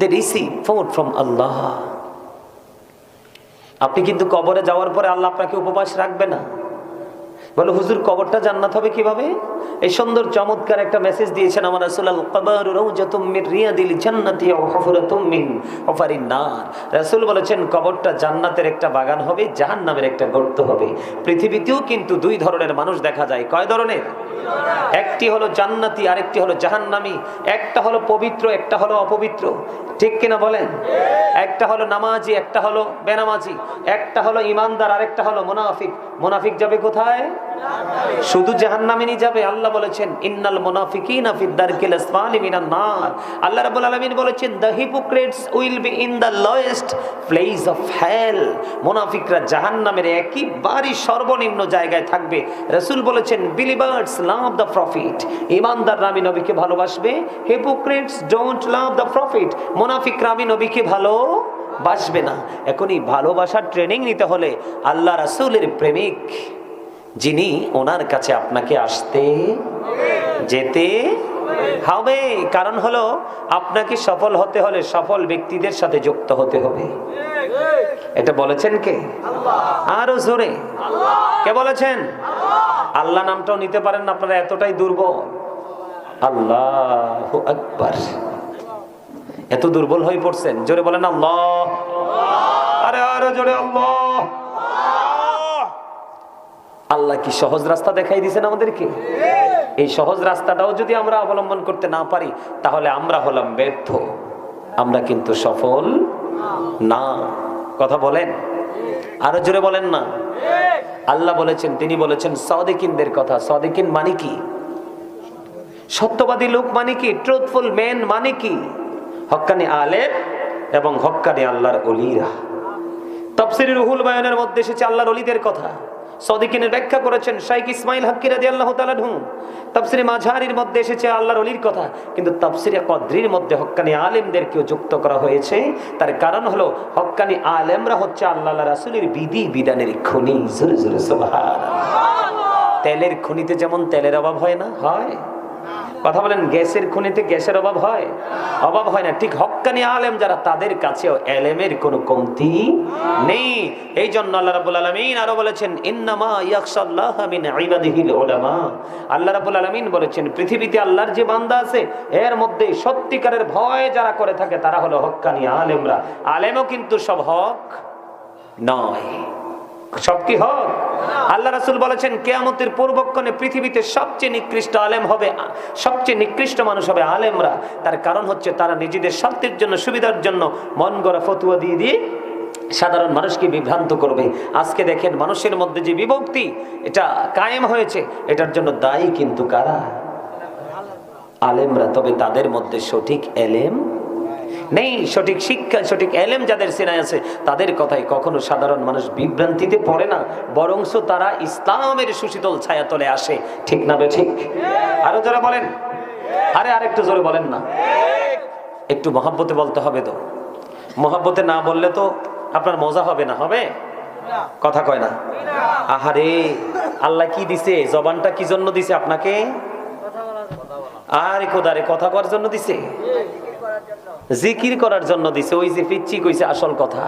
They receive food from Allah আপনি কিন্তু কবরে যাওয়ার পরে আল্লাহ আপনাকে উপবাস রাখবে না। বলে, হুজুর, কবরটা জান্নাত হবে কীভাবে? এই সুন্দর, চমৎকার একটা মেসেজ দিয়েছেন আমার রাসূলুল কবর রাউজাতুম মির রিয়াদিল জান্নাতি ওয়া হুফরাতুম মিন হুফারিন নার। রাসূল বলেছেন, কবরটা জান্নাতের একটা বাগান হবে, জাহান্নামের একটা গর্ত হবে। পৃথিবীতেও কিন্তু দুই ধরনের মানুষ দেখা যায়। কয় ধরনের? একটি হলো জান্নাতি, আরেকটি হলো জাহান্নামী। একটা হলো পবিত্র, একটা হলো অপবিত্র। ঠিক কিনা বলেন? একটা হলো নামাজি, একটা হলো বেনামাজি। একটা হলো ইমানদার, আরেকটা হলো মুনাফিক। মুনাফিক যাবে কোথায়? শুধু জাহান্নামিনী যাবে, আল্লাহ বলেছেন, ইন্নাল মুনাফিকিনা ফিদ দারকিল আসফালি মিনান নার। আল্লাহ রাব্বুল আলামিন বলেছেন the hypocrites will be in the lowest place of hell মুনাফিকরা জাহান্নামের একেবারেই সর্বনিম্ন জায়গায় থাকবে। রাসূল বলেছেন বিলিভার্স লাভ দ্য প্রফিট ইমানদাররা আমি নবীকে ভালোবাসবে hypocrites don't love the prophet মুনাফিকরা আমি নবীকে ভালো বাসবে না। এখন এই ভালোবাসার ট্রেনিং নিতে হলে আল্লাহ রাসূলের প্রেমিক যিনি ওনার কাছে আপনাকে আসতে যেতে হবে। কারণ হলো আপনাকে সফল হতে হলে সফল ব্যক্তিদের সাথে যুক্ত হতে হবে। এটা বলেছেন কে? আরও জোরে। কে বলেছেন? আল্লাহ। নামটাও নিতে পারেন আপনারা এতটাই দুর্বল। আল্লাহ আকবার। এত দুর্বল হয়ে পড়ছেন। জোরে বলেন আল্লাহ। আরে আরও জোরে আল্লাহ। আল্লাহ কি সহজ রাস্তা দেখাই দিয়েছেন আমাদেরকে? এই সহজ রাস্তাটাও যদি আমরা অবলম্বন করতে না পারি, তাহলে আমরা হলাম ব্যর্থ। আমরা কিন্তু সফল না। কথা বলেন? আরও জোরে বলেন না। আল্লাহ বলেছেন, তিনি বলেছেন, সদেকিনদের কথা। সদেকিন মানে কি? সত্যবাদী লোক মানে কি? ট্রুথফুল মেন মানে কি? হক্কানি আলেম এবং হক্কানি আল্লাহর অলিরা। তফসিরি রুহুল বায়ানের মধ্যে এসেছে আল্লাহর অলিদের কথা। সদিকিনের ব্যাখ্যা করেছেন শাইক ইসমাইল হাক্কি রাদি আল্লাহ তালাহু তাফসিরে মাঝারির মধ্যে এসেছে আল্লাহর অলির কথা, কিন্তু তাফসিরে কদ্রির মধ্যে হক্কানি আলেমদেরকেও যুক্ত করা হয়েছে। তার কারণ হলো, হক্কানি আলেমরা হচ্ছে আল্লাহ রাসুলের বিধি বিধানের খনি। তেলের খনিতে যেমন তেলের অভাব হয় না? হয়। কথা বলেন, গ্যাসের খুনিতে গ্যাসের অভাব হয়? অভাব হয় না। ঠিক হক্কানি আলেম যারা তাদের কাছেও এলেমের কোনো কমতি নেই। এই জন্য আল্লাহ রাব্বুল আলামিন আরও বলেছেন ইবাদিহিল উলামা। আল্লাহ রাব্বুল আলামিন বলেছেন, পৃথিবীতে আল্লাহর যে বান্দা আছে, এর মধ্যে সত্যিকারের ভয় যারা করে থাকে, তারা হলো হক্কানি আলেমরা। আলেমও কিন্তু সব হক নয়। সব কি হক? আল্লাহ রাসুল বলেছেন, কেয়ামতের পূর্বক্ষণে পৃথিবীতে সবচেয়ে নিকৃষ্ট আলেম হবে, সবচেয়ে নিকৃষ্ট মানুষ হবে আলেমরা। তার কারণ হচ্ছে তারা নিজেদের স্বার্থের জন্য, সুবিধার জন্য মন গড়া ফতুয়া দিয়ে দিয়ে সাধারণ মানুষকে বিভ্রান্ত করবে। আজকে দেখেন, মানুষের মধ্যে যে বিভক্তি, এটা কায়েম হয়েছে, এটার জন্য দায়ী কিন্তু কারা? আলেমরা। তবে তাদের মধ্যে সঠিক এলেম নেই, সঠিক শিক্ষা, সঠিক এলেম যাদের সেনায় আছে, তাদের কথাই কখনো সাধারণ মানুষ বিভ্রান্তিতে পড়ে না, বরংস তারা ইসলামের সুশীতল ছায়া তলে আসে। ঠিক না ঠিক? আরও যারা বলেন। আরে আরেকটু জোরে বলেন না। একটু মহাব্বতে বলতে হবে তো। মহাব্বতে না বললে তো আপনার মজা হবে না, হবে? কথা কয় না। আহারে, আল্লাহ কি দিছে? জবানটা কি জন্য দিছে আপনাকে? আরে খোদারে কথা করার জন্য দিছে? জিকির করার জন্য দিছে, ওই যে পিচ্ছি কইছে আসল কথা।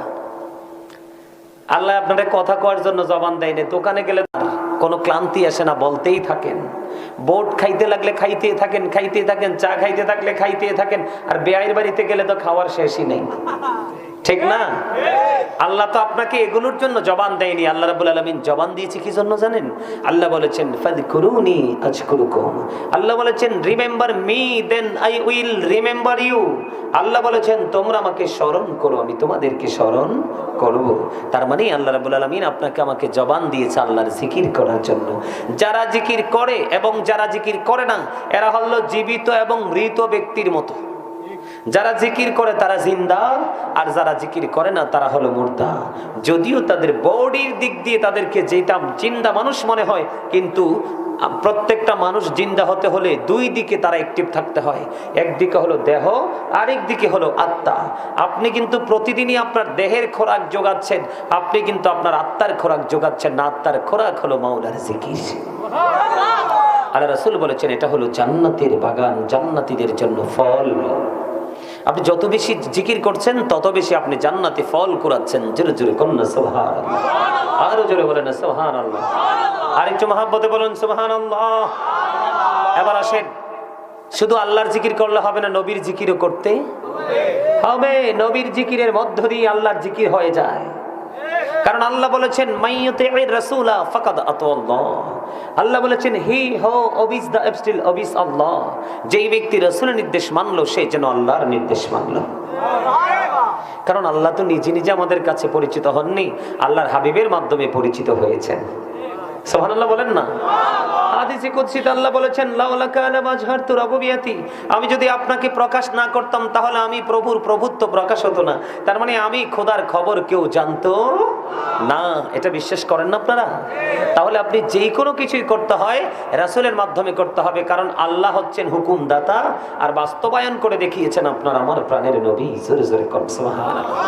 আল্লাহ আপনাদের কথা কওয়ার জন্য জবান দেয়নি দোকানে গেলে কোনো ক্লান্তি আসে না, বলতেই থাকেন। বোট খাইতে লাগলে খাইতে থাকেন খাইতে থাকেন, চা খাইতে থাকলে খাইতে থাকেন, আর বেআইর বাড়িতে গেলে তো খাওয়ার শেষই নেই। ঠিক না? আল্লাহ তো আপনাকে এগুলোর জন্য জবান দেয়নি। আল্লাহ রাবুল আলমিন জবান দিয়েছে কি জন্য জানেন? আল্লাহ বলেছেন আল্লাহ বলেছেন, remember me, then I will remember you. Allah বলেছেন, তোমরা আমাকে স্মরণ করো, আমি তোমাদেরকে স্মরণ করব। তার মানে আল্লাহ রাবুল আলমিন আপনাকে আমাকে জবান দিয়েছে আল্লাহর জিকির করার জন্য। যারা জিকির করে এবং যারা জিকির করে না, এরা হলো জীবিত এবং মৃত ব্যক্তির মতো। যারা জিকির করে তারা জিন্দা, আর যারা জিকির করে না তারা হলো মুর্দা। যদিও তাদের বডির দিক দিয়ে তাদেরকে যেটা জিন্দা মানুষ মনে হয়, কিন্তু প্রত্যেকটা মানুষ জিন্দা হতে হলে দুই দিকে তারা অ্যাক্টিভ থাকতে হয়। একদিকে হলো দেহ, আরেক দিকে হলো আত্মা। আপনি কিন্তু প্রতিদিনই আপনার দেহের খোরাক যোগাচ্ছেন, আপনি কিন্তু আপনার আত্মার খোরাক যোগাচ্ছেন না, আত্মার খোরাক হলো মাওলার জিকির। আল্লাহ রাসূল বলেছেন, এটা হলো জান্নাতের বাগান, জান্নাতীদের জন্য ফল। আপনি যত বেশি জিকির করছেন, তত বেশি আপনি জান্নাতে ফল কুড়াচ্ছেন। জোরে জোরে কন্যা সোহান আরও জোরে বলেন সোহান আল্লাহ আর একটু মহাব্বতে বলুন সোহান আল্লাহ এবার আসেন। শুধু আল্লাহর জিকির করলে হবে না, নবীর জিকিরও করতে হবে। নবীর জিকিরের মধ্য দিয়ে আল্লাহর জিকির হয়ে যায়। কারণ আল্লাহ বলেছেন মাইয়তে রাসূলা ফাকাদ আতাল্লাহ আল্লাহ বলেছেন, হি হো অবিস দা এবস্টিল অবিস আল্লাহ। যেই ব্যক্তি রসুলের নির্দেশ মানলো, সে যেন আল্লাহর নির্দেশ মানলো। কারণ আল্লাহ তো নিজে নিজে আমাদের কাছে পরিচিত হননি, আল্লাহর হাবিবের মাধ্যমে পরিচিত হয়েছেন। সোহান আল্লাহ বলেন না? হাদিসে কুদসিতে আল্লাহ বলেছেন আমি যদি আপনাকে প্রকাশ না করতাম, তাহলে আমি প্রভুর প্রভুত্ব প্রকাশ হতো না। তার মানে আমি খোদার খবর কেউ জানতো না। এটা বিশ্বাস করেন না আপনারা? তাহলে আপনি যেই কোনো কিছুই করতে হয়, রাসূলের মাধ্যমে করতে হবে। কারণ আল্লাহ হচ্ছেন হুকুমদাতা। আর বাস্তবায়ন করে দেখিয়েছেন আপনার আমার প্রাণের নবী। জোরে জোরে সুবহানাল্লাহ।